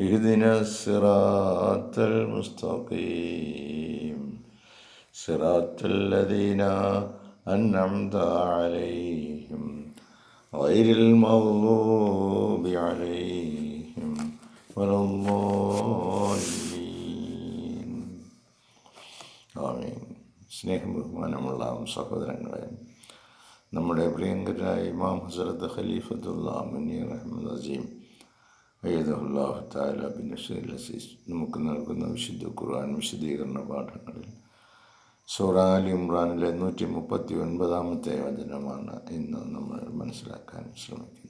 اهدنا الصراط المستقيم صراط الذين أنعمت عليهم غير المغضوب عليهم ولا الضالين ആമീൻ സ്നേഹം ബഹുമാനമുള്ള സഹോദരങ്ങളെ നമ്മുടെ പ്രിയങ്കരായ ഇമാം ഹസരത്ത് ഖലീഫത്തുള്ള മുനീർ അഹമ്മദ് അസീം അയ്യദുല്ലാഹു താല ബിൻ അസീസ് നമുക്ക് നൽകുന്ന വിശുദ്ധ ഖുർആൻ വിശദീകരണ പാഠങ്ങളിൽ സൂറ അലി ഇമ്രാനിലെ നൂറ്റി മുപ്പത്തി ഒൻപതാമത്തെ വചനമാണ് ഇന്ന് നമ്മൾ മനസ്സിലാക്കാൻ ശ്രമിക്കുന്നത്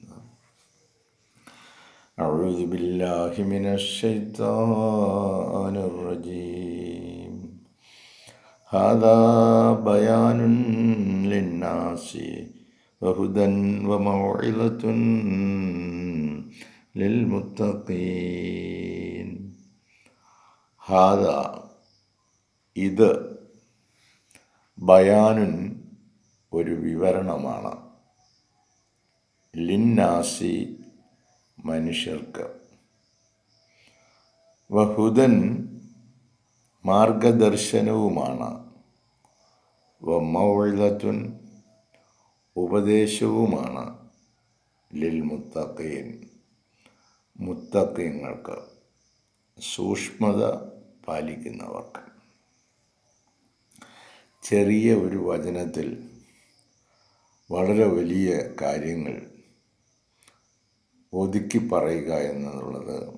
أعوذ بالله من الشيطان الرجيم هذا بيان للناس وهدى وموعظة ലിൽമുത്തീൻ ഹാദ ഇത് ബയാനുൻ ഒരു വിവരണമാണ്. ലിന്നാസി മനുഷ്യർക്ക്. വഹുദൻ മാർഗദർശനവുമാണ്. വമ്മൗഴത്തുൻ ഉപദേശവുമാണ് ലിൽ മുത്തഖീൻ മുത്തഖീങ്ങൾക്ക് സൂക്ഷ്മത പാലിക്കുന്നവർക്ക്. ചെറിയ ഒരു വചനത്തിൽ വളരെ വലിയ കാര്യങ്ങൾ ഒതുക്കി പറയുക എന്നുള്ളത്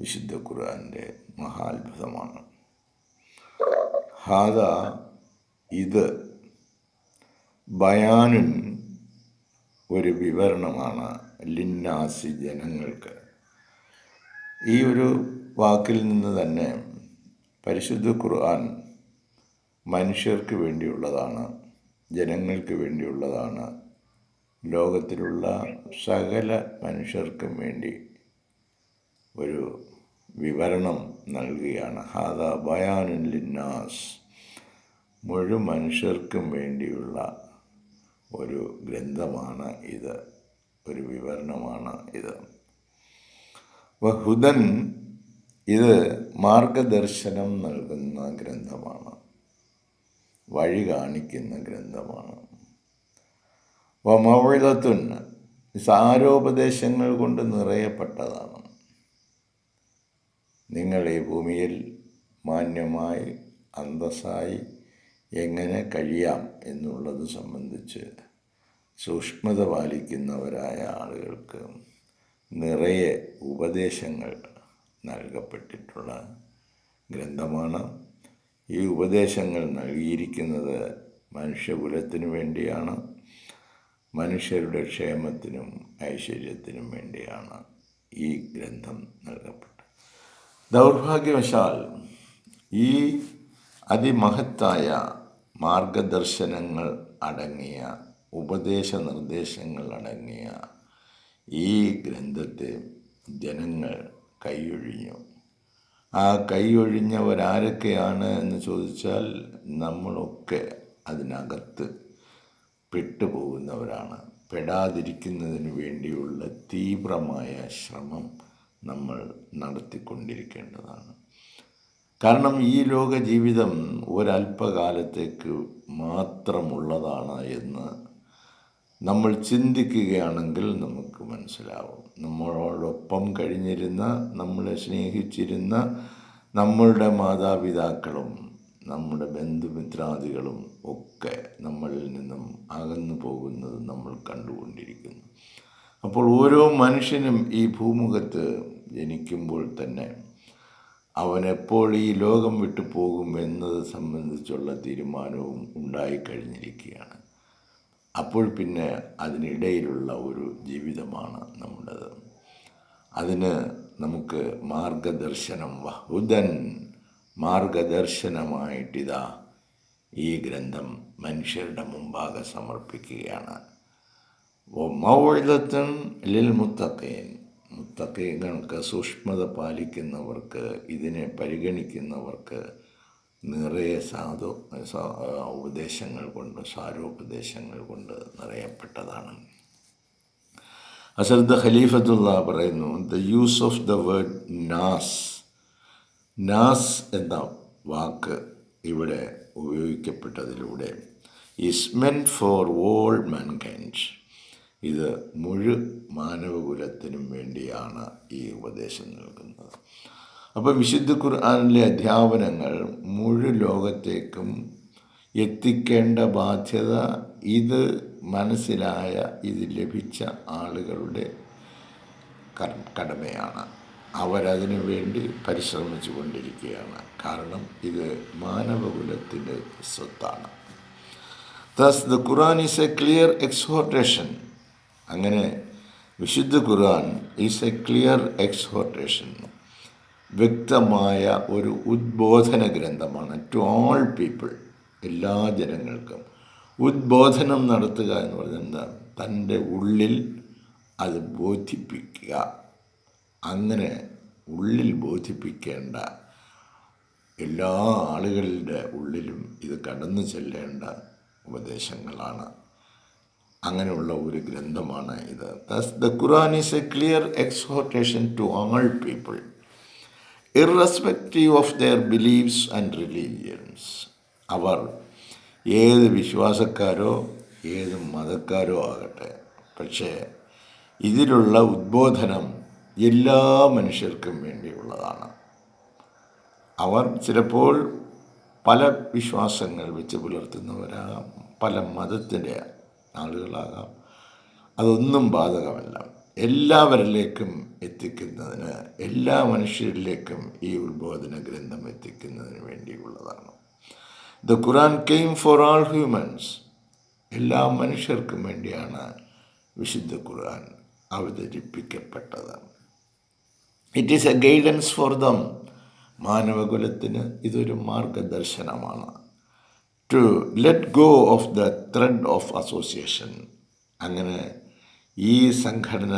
വിശുദ്ധ ഖുർആന്റെ മഹാത്ഭുതമാണ്. ഹാദ ഇത് ബയാനുൻ ഒരു വിവരണമാണ് ലിന്നാസി ജനങ്ങൾക്ക്. ഈ ഒരു വാക്കിൽ നിന്ന് തന്നെ പരിശുദ്ധ ഖുർആൻ മനുഷ്യർക്ക് വേണ്ടിയുള്ളതാണ് ജനങ്ങൾക്ക് വേണ്ടിയുള്ളതാണ് ലോകത്തിലുള്ള സകല മനുഷ്യർക്കും വേണ്ടി ഒരു വിവരണം നൽകുകയാണ്. ഹാദ ബയാനുൻ ലിന്നാസ്. മുഴുവൻ മനുഷ്യർക്കും വേണ്ടിയുള്ള ഒരു ഗ്രന്ഥമാണ് ഇത്. ഒരു വിവരണമാണ് ഇത്. വഹുദൻ ഇത് മാർഗദർശനം നൽകുന്ന ഗ്രന്ഥമാണ്. വഴി കാണിക്കുന്ന ഗ്രന്ഥമാണ്. വമവിളത്തുൻ സാരോപദേശങ്ങൾ കൊണ്ട് നിറയപ്പെട്ടതാണ്. നിങ്ങൾ ഈ ഭൂമിയിൽ മാന്യമായി അന്തസ്സായി എങ്ങനെ കഴിയാം എന്നുള്ളത് സംബന്ധിച്ച് സൂക്ഷ്മത പാലിക്കുന്നവരായ ആളുകൾക്ക് നിറയെ ഉപദേശങ്ങൾ നൽകപ്പെട്ടിട്ടുള്ള ഗ്രന്ഥമാണ്. ഈ ഉപദേശങ്ങൾ നൽകിയിരിക്കുന്നത് മനുഷ്യകുലത്തിനു വേണ്ടിയാണ് മനുഷ്യരുടെ ക്ഷേമത്തിനും ഐശ്വര്യത്തിനും വേണ്ടിയാണ് ഈ ഗ്രന്ഥം നൽകപ്പെട്ടത്. ദൗർഭാഗ്യവശാൽ ഈ അതിമഹത്തായ മാർഗദർശനങ്ങൾ അടങ്ങിയ ഉപദേശ നിർദ്ദേശങ്ങൾ അടങ്ങിയ ഈ ഗ്രന്ഥത്തെ ജനങ്ങൾ കൈയൊഴിഞ്ഞു. ആ കൈയൊഴിഞ്ഞവരാരൊക്കെയാണ് എന്ന് ചോദിച്ചാൽ നമ്മളൊക്കെ അതിനകത്ത് പെട്ടുപോകുന്നവരാണ്. പെടാതിരിക്കുന്നതിന് വേണ്ടിയുള്ള തീവ്രമായ ശ്രമം നമ്മൾ നടത്തിക്കൊണ്ടിരിക്കേണ്ടതാണ്. കാരണം ഈ ലോക ജീവിതം ഒരല്പകാലത്തേക്ക് മാത്രമുള്ളതാണ് എന്ന് നമ്മൾ ചിന്തിക്കുകയാണെങ്കിൽ നമുക്ക് മനസ്സിലാവും. നമ്മളോടൊപ്പം കഴിഞ്ഞിരുന്ന നമ്മളെ സ്നേഹിച്ചിരുന്ന നമ്മളുടെ മാതാപിതാക്കളും നമ്മുടെ ബന്ധുമിത്രാദികളും ഒക്കെ നമ്മളിൽ നിന്നും അകന്നു പോകുന്നത് നമ്മൾ കണ്ടുകൊണ്ടിരിക്കുന്നു. അപ്പോൾ ഓരോ മനുഷ്യനും ഈ ഭൂമുഖത്ത് ജനിക്കുമ്പോൾ തന്നെ അവനെപ്പോൾ ഈ ലോകം വിട്ടു പോകും എന്നത് സംബന്ധിച്ചുള്ള തീരുമാനവും ഉണ്ടായിക്കഴിഞ്ഞിരിക്കുകയാണ്. അപ്പോൾ പിന്നെ അതിനിടയിലുള്ള ഒരു ജീവിതമാണ് നമ്മുടേത്. അതിന് നമുക്ക് മാർഗദർശനം വഹുദൻ മാർഗദർശനമായിട്ടിതാ ഈ ഗ്രന്ഥം മനുഷ്യരുടെ മുമ്പാകെ സമർപ്പിക്കുകയാണ്. മൗഴത്തൻ ലിൽ മുത്തക്കയൻ മുത്തക്കയങ്ങൾക്ക് സൂക്ഷ്മത പാലിക്കുന്നവർക്ക് ഇതിനെ പരിഗണിക്കുന്നവർക്ക് നിറയെ സാധു ഉപദേശങ്ങൾ കൊണ്ട് സാരോപദേശങ്ങൾ കൊണ്ട് നിറയപ്പെട്ടതാണ്. അസർദ് ഖലീഫത്തുള്ള പറയുന്നു the use of the word നാസ് നാസ് എന്ന വാക്ക് ഇവിടെ ഉപയോഗിക്കപ്പെട്ടതിലൂടെ is meant for all mankind ഇത് മുഴു മാനവകുലത്തിനും വേണ്ടിയാണ് ഈ ഉപദേശം നൽകുന്നത്. അപ്പോൾ വിശുദ്ധ ഖുർആാനിലെ അധ്യാപനങ്ങൾ മുഴു ലോകത്തേക്കും എത്തിക്കേണ്ട ബാധ്യത ഇത് മനസ്സിലായ ഇത് ലഭിച്ച ആളുകളുടെ കടമയാണ്. അവരതിനു വേണ്ടി പരിശ്രമിച്ചു കൊണ്ടിരിക്കുകയാണ്. കാരണം ഇത് മാനവകുലത്തിന്റെ സ്വത്താണ്. Thus the Quran is a clear exhortation അങ്ങനെ വിശുദ്ധ ഖുർആൻ ഈസ് എ ക്ലിയർ എക്സ്ഹോർട്ടേഷൻ വ്യക്തമായ ഒരു ഉദ്ബോധന ഗ്രന്ഥമാണ് ടു ഓൾ പീപ്പിൾ എല്ലാ ജനങ്ങൾക്കും. ഉദ്ബോധനം നടത്തുക എന്ന് പറഞ്ഞാൽ എന്താണ് തന്റെ ഉള്ളിൽ അത് ബോധിപ്പിക്കുക. അങ്ങനെ ഉള്ളിൽ ബോധിപ്പിക്കേണ്ട എല്ലാ ആളുകളുടെ ഉള്ളിലും ഇത് കടന്നു ചെല്ലേണ്ട ഉപദേശങ്ങളാണ്. അങ്ങനെയുള്ള ഒരു ഗ്രന്ഥമാണ് ഇത്. The Quran is a clear exhortation to all people irrespective of their believes and religions അവർ ഏത് വിശ്വാസക്കാരോ ഏത് മതക്കാരോ ആകട്ടെ. പക്ഷേ ഇതിലുള്ള ഉദ്ബോധനം എല്ലാ മനുഷ്യർക്കും വേണ്ടിയുള്ളതാണ്. അവർ ചിലപ്പോൾ പല വിശ്വാസങ്ങൾ വെച്ച് പുലർത്തുന്നവരാകാം പല മതത്തിന്റെ ആളുകളാകാം. അതൊന്നും ബാധകമല്ല. എല്ലാവരിലേക്കും എത്തിക്കുന്നതിന് എല്ലാ മനുഷ്യരിലേക്കും ഈ ഉത്ബോധന ഗ്രന്ഥം എത്തിക്കുന്നതിന് വേണ്ടിയുള്ളതാണ്. The Quran came for all humans എല്ലാ മനുഷ്യർക്കും വേണ്ടിയാണ് വിശുദ്ധ ഖുർആൻ അവതരിപ്പിക്കപ്പെട്ടത്. It is a guidance for them മാനവകുലത്തിന് ഇതൊരു മാർഗദർശനമാണ്. To let go of the thread of association അങ്ങനെ ഈ സംഘടന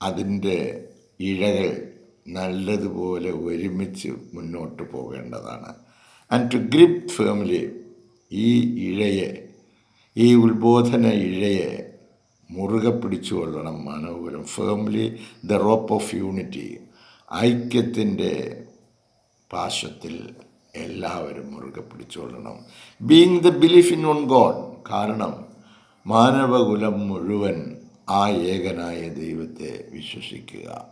അതിന്റെ ഇഴകൾ നല്ലതുപോലെ ഒരുമിച്ച് മുന്നോട്ട് പോകേണ്ടതാണ്. ആൻഡ് ടു ഗ്രിപ് ഫേമിലി ഈ ഇഴയെ ഈ ഉത്ബോധന ഇഴയെ മുറുകെ പിടിച്ചുകൊള്ളണം മനോഹരം. Firmly the rope of unity ഐക്യത്തിന്റെ പാശത്തിൽ എല്ലാവരും മുറുകെ പിടിച്ചുകൊള്ളണം being the belief in one God കാരണം മാനവകുലം മുഴുവൻ ആ ഏകനായ ദൈവത്തെ വിശ്വസിക്കുക.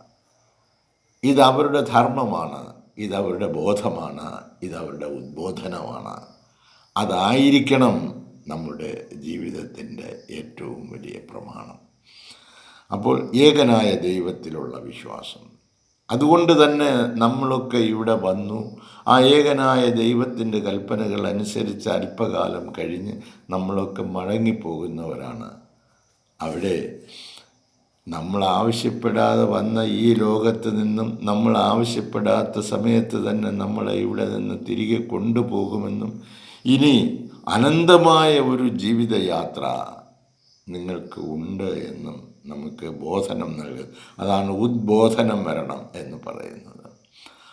ഇത് അവരുടെ ധർമ്മമാണ് ഇതവരുടെ ബോധമാണ് ഇതവരുടെ ഉദ്ബോധനമാണ്. അതായിരിക്കണം നമ്മുടെ ജീവിതത്തിന്റെ ഏറ്റവും വലിയ പ്രമാണം. അപ്പോൾ ഏകനായ ദൈവത്തിലുള്ള വിശ്വാസം. അതുകൊണ്ട് തന്നെ നമ്മളൊക്കെ ഇവിടെ വന്നു. ആ ഏകനായ ദൈവത്തിന്റെ കൽപ്പനകൾ അനുസരിച്ച് അല്പകാലം കഴിഞ്ഞ് നമ്മളൊക്കെ മടങ്ങിപ്പോകുന്നവരാണ് അവിടെ നമ്മൾ ആവശ്യപ്പെടാതെ വന്ന ഈ ലോകത്ത് നിന്നും നമ്മൾ ആവശ്യപ്പെടാത്ത സമയത്ത് തന്നെ നമ്മളെ ഇവിടെ നിന്ന് തിരികെ കൊണ്ടുപോകുമെന്നും ഇനി അനന്തമായ ഒരു ജീവിതയാത്ര നിങ്ങൾക്ക് ഉണ്ട് എന്നും നമുക്ക് ബോധനം നൽകും. അതാണ് ഉദ്ബോധനം വരണം എന്ന് പറയുന്നത്.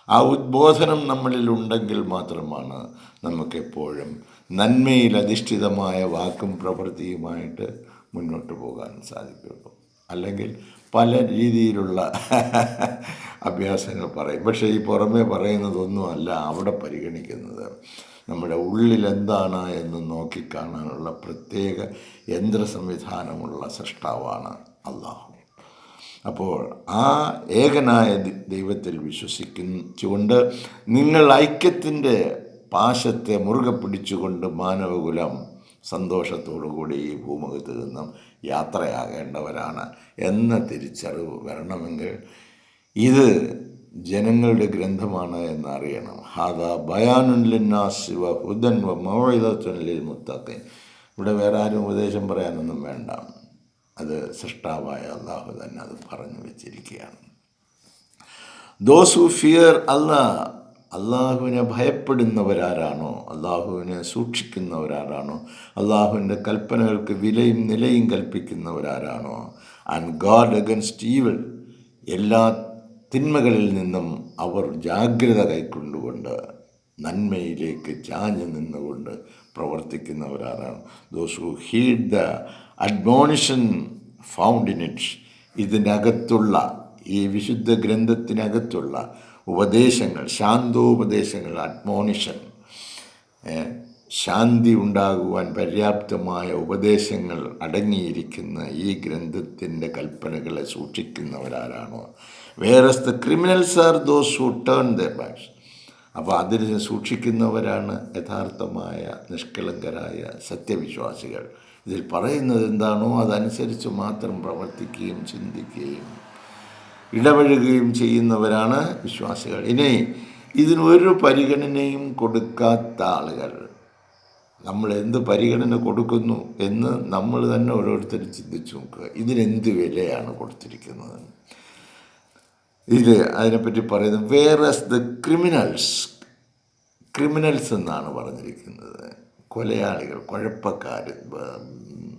ആ ഉദ്ബോധനം നമ്മളിൽ ഉണ്ടെങ്കിൽ മാത്രമാണ് നമുക്കെപ്പോഴും നന്മയിൽ അധിഷ്ഠിതമായ വാക്കും പ്രവൃത്തിയുമായിട്ട് മുന്നോട്ട് പോകാൻ സാധിക്കുള്ളൂ. അല്ലെങ്കിൽ പല രീതിയിലുള്ള അഭ്യാസങ്ങൾ പറയും. പക്ഷേ ഈ പുറമേ പറയുന്നതൊന്നുമല്ല അവിടെ പരിഗണിക്കുന്നത്. നമ്മുടെ ഉള്ളിൽ എന്താണ് എന്ന് നോക്കിക്കാണാനുള്ള പ്രത്യേക യന്ത്ര സംവിധാനമുള്ള സൃഷ്ടാവാണ് അള്ളാഹു അപ്പോൾ ആ ഏകനായ ദൈവത്തിൽ വിശ്വസിക്കുന്നുകൊണ്ട് നിങ്ങൾ ഐക്യത്തിന്റെ പാശത്തെ മുറുകെ പിടിച്ചുകൊണ്ട് മാനവകുലം സന്തോഷത്തോടുകൂടി ഈ ഭൂമുഖത്ത് നിന്നും യാത്രയാകേണ്ടവരാണ് എന്ന തിരിച്ചറിവ് വരണമെങ്കിൽ ഇത് ജനങ്ങളുടെ ഗ്രന്ഥമാണ് എന്നറിയണം. ഹാദ ബയാനുല്ലിന്നാസ് വ ഹുദൻ വ മൗഇദത്തുൻ മുത്തക്കൻ ഇവിടെ വേറെ ആരും ഉപദേശം പറയാനൊന്നും വേണ്ട. അത് സൃഷ്ടാവായ അള്ളാഹു തന്നെ അത് പറഞ്ഞു വെച്ചിരിക്കുകയാണ്. ദോസ് ഹു ഫിയർ അല്ലാ അള്ളാഹുവിനെ ഭയപ്പെടുന്നവരാരാണോ? അള്ളാഹുവിനെ സൂക്ഷിക്കുന്നവരാരാണോ? അള്ളാഹുവിന്റെ കൽപ്പനകൾക്ക് വിലയും നിലയും കൽപ്പിക്കുന്നവരാരാണോ? ആൻഡ് ഗാഡ് അഗൻസ്റ്റ് ഈവൾ എല്ലാ തിന്മകളിൽ നിന്നും അവർ ജാഗ്രത കൈക്കൊണ്ടുകൊണ്ട് നന്മയിലേക്ക് ചാഞ്ഞു നിന്നുകൊണ്ട് പ്രവർത്തിക്കുന്നവരാരാണ്. Those who heed the admonition found in it ഇതിനകത്തുള്ള ഈ വിശുദ്ധ ഗ്രന്ഥത്തിനകത്തുള്ള ഉപദേശങ്ങൾ ശാന്തോപദേശങ്ങൾ അഡ്മോണിഷൻ ശാന്തി ഉണ്ടാകുവാൻ പര്യാപ്തമായ ഉപദേശങ്ങൾ അടങ്ങിയിരിക്കുന്ന ഈ ഗ്രന്ഥത്തിന്റെ കൽപ്പനകളെ സൂക്ഷിക്കുന്നവരാരാണോ? Whereas the criminals are those who turn the backs അപ്പോൾ അതിന് സൂക്ഷിക്കുന്നവരാണ് യഥാർത്ഥമായ നിഷ്കളങ്കരായ സത്യവിശ്വാസികൾ. ഇതിൽ പറയുന്നത് എന്താണോ അതനുസരിച്ച് മാത്രം പ്രവർത്തിക്കുകയും ചിന്തിക്കുകയും ഇടപഴകുകയും ചെയ്യുന്നവരാണ് വിശ്വാസികൾ. ഇനി ഇതിനൊരു പരിഗണനയും കൊടുക്കാത്ത ആളുകൾ. നമ്മൾ എന്ത് പരിഗണന കൊടുക്കുന്നു എന്ന് നമ്മൾ തന്നെ ഓരോരുത്തർ ചിന്തിച്ചു നോക്കുക. ഇതിനെന്ത് വിലയാണ് കൊടുത്തിരിക്കുന്നത്? ഇത് അതിനെപ്പറ്റി പറയുന്നത് whereas the criminals criminals എന്നാണ് പറഞ്ഞിരിക്കുന്നത്. കൊലയാളികൾ കുഴപ്പക്കാർ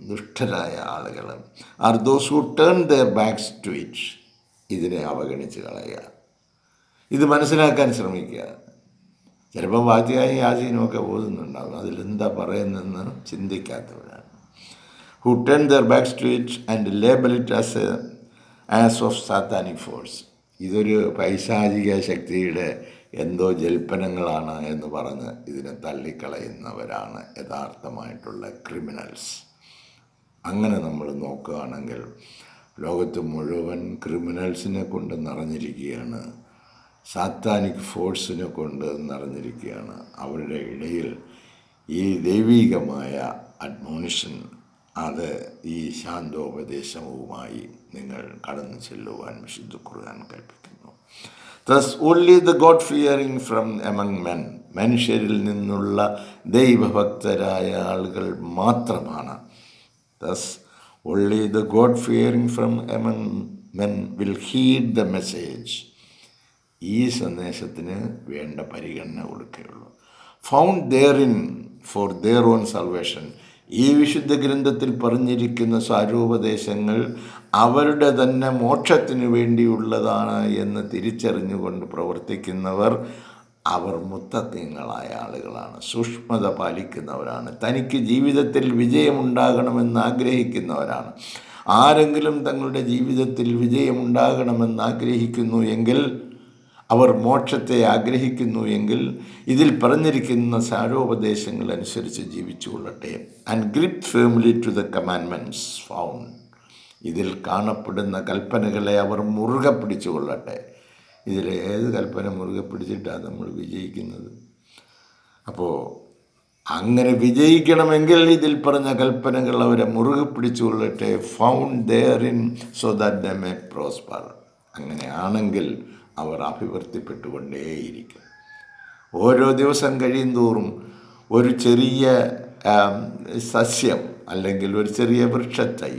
ദുഷ്ടരായ ആളുകൾ. Are those who turn their backs to it ഇതിനെ അവഗണിച്ച് കളയുക. ഇത് മനസ്സിലാക്കാൻ ശ്രമിക്കുക. ചിലപ്പം വാദ്യായി യാചീനുമൊക്കെ ഓതുന്നുണ്ടാകും അതിലെന്താ പറയുന്നതെന്ന് ചിന്തിക്കാത്തവരാണ്. Who turn their back street and label it as a as of satanic force ഇതൊരു പൈശാചിക ശക്തിയുടെ എന്തോ ജൽപ്പനങ്ങളാണ് എന്ന് പറഞ്ഞ് ഇതിനെ തള്ളിക്കളയുന്നവരാണ് യഥാർത്ഥമായിട്ടുള്ള ക്രിമിനൽസ് അങ്ങനെ നമ്മൾ നോക്കുകയാണെങ്കിൽ ലോകത്ത് മുഴുവൻ ക്രിമിനൽസിനെ കൊണ്ട് നിറഞ്ഞിരിക്കുകയാണ്. സാത്താനിക് ഫോഴ്സിനെ കൊണ്ട് നിറഞ്ഞിരിക്കുകയാണ്. അവരുടെ ഇടയിൽ ഈ ദൈവീകമായ അഡ്മോണിഷൻ അത് ഈ ശാന്തോപദേശവുമായി നിങ്ങൾ കടന്നു ചെല്ലുവാൻ വിശുദ്ധ ഖുർആൻ കൽപ്പിക്കുന്നു thus only the God fearing from among men മനുഷ്യരിൽ നിന്നുള്ള ദൈവഭക്തരായ ആളുകൾ മാത്രമാണ്. Thus only the God fearing from among men will heed the message ഈ സന്ദേശത്തിന് വേണ്ട പരിഗണന കൊടുക്കുകയുള്ളൂ. Found therein for their own salvation ഈ വിശുദ്ധ ഗ്രന്ഥത്തിൽ പറഞ്ഞിരിക്കുന്ന സാരൂപദേശങ്ങൾ അവരുടെ തന്നെ മോക്ഷത്തിന് വേണ്ടിയുള്ളതാണ് എന്ന് തിരിച്ചറിഞ്ഞുകൊണ്ട് പ്രവർത്തിക്കുന്നവർ അവർ മുത്തത്വങ്ങളായ ആളുകളാണ്. സൂക്ഷ്മത പാലിക്കുന്നവരാണ്. തനിക്ക് ജീവിതത്തിൽ വിജയമുണ്ടാകണമെന്ന് ആഗ്രഹിക്കുന്നവരാണ് ആരെങ്കിലും തങ്ങളുടെ ജീവിതത്തിൽ വിജയമുണ്ടാകണമെന്ന് ആഗ്രഹിക്കുന്നു എങ്കിൽ അവർ മോക്ഷത്തെ ആഗ്രഹിക്കുന്നു എങ്കിൽ ഇതിൽ പറഞ്ഞിരിക്കുന്ന സാരോപദേശങ്ങൾ അനുസരിച്ച് ജീവിച്ചു കൊള്ളട്ടെ and grip firmly to the commandments found ഇതിൽ കാണപ്പെടുന്ന കൽപ്പനകളെ അവർ മുറുകെ പിടിച്ചു ഇതിൽ ഏത് കൽപ്പന മുറുകെ പിടിച്ചിട്ടാണ് നമ്മൾ വിജയിക്കുന്നത്? അപ്പോൾ അങ്ങനെ വിജയിക്കണമെങ്കിൽ ഇതിൽ പറഞ്ഞ കൽപ്പനകൾ അവരെ മുറുകെ പിടിച്ചുകൊള്ളട്ടെ found therein so that they may prosper അങ്ങനെയാണെങ്കിൽ അവർ അഭിവൃദ്ധിപ്പെട്ടുകൊണ്ടേയിരിക്കും. ഓരോ ദിവസം കഴിയും തോറും ഒരു ചെറിയ സസ്യം അല്ലെങ്കിൽ ഒരു ചെറിയ വൃക്ഷത്തൈ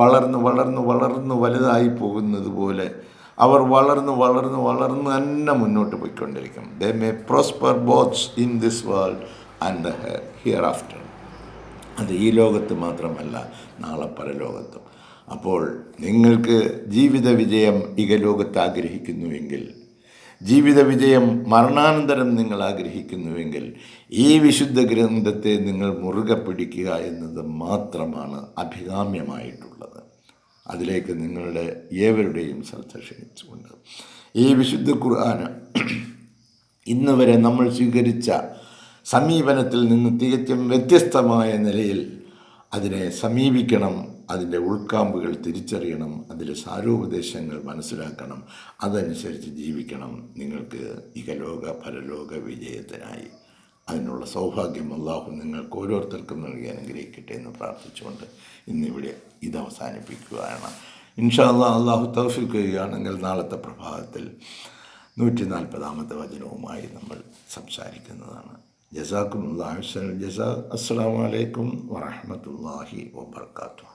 വളർന്ന് വളർന്ന് വളർന്ന് വലുതായി പോകുന്നത് പോലെ അവർ വളർന്ന് വളർന്ന് വളർന്ന് തന്നെ മുന്നോട്ട് പോയിക്കൊണ്ടിരിക്കും. They may prosper both in this world and the hereafter അത് ഈ ലോകത്ത് മാത്രമല്ല നാളെ പരലോകത്തും അപ്പോൾ നിങ്ങൾക്ക് ജീവിത വിജയം ഇകലോകത്ത് ആഗ്രഹിക്കുന്നുവെങ്കിൽ ജീവിത വിജയം മരണാനന്തരം നിങ്ങൾ ആഗ്രഹിക്കുന്നുവെങ്കിൽ ഈ വിശുദ്ധ ഗ്രന്ഥത്തെ നിങ്ങൾ മുറുകെ പിടിക്കുക എന്നത് മാത്രമാണ് അഭികാമ്യമായിട്ടുള്ളത്. അതിലേക്ക് നിങ്ങളുടെ ഏവരുടെയും ശ്രദ്ധ ക്ഷണിച്ചുകൊണ്ട്. ഈ വിശുദ്ധ ഖുർആൻ ഇന്ന് വരെ നമ്മൾ സ്വീകരിച്ച സമീപനത്തിൽ നിന്ന് തികച്ചും വ്യത്യസ്തമായ നിലയിൽ അതിനെ സമീപിക്കണം അതിന്റെ ഉൾക്കാമ്പുകൾ തിരിച്ചറിയണം അതിലെ സാരോപദേശങ്ങൾ മനസ്സിലാക്കണം അതനുസരിച്ച് ജീവിക്കണം. നിങ്ങൾക്ക് ഇകലോക പരലോക വിജയത്തിനായി അതിനുള്ള സൗഭാഗ്യം അള്ളാഹു നിങ്ങൾക്ക് ഓരോരുത്തർക്കും നൽകി അനുഗ്രഹിക്കട്ടെ എന്ന് പ്രാർത്ഥിച്ചുകൊണ്ട് ഇന്നിവിടെ ഇത് അവസാനിപ്പിക്കുകയാണ്. ഇൻഷാ അള്ളാഹ് അള്ളാഹു തൗഫിക്ക് ചെയ്യുകയാണെങ്കിൽ നാളത്തെ പ്രഭാതത്തിൽ നൂറ്റി നാൽപ്പതാമത്തെ വചനവുമായി നമ്മൾ സംസാരിക്കുന്നതാണ്. ജസാക്കും ജസാ അസ്സാം വലൈക്കും വറഹമത്തല്ലാഹി വാബർക്കാത്തു.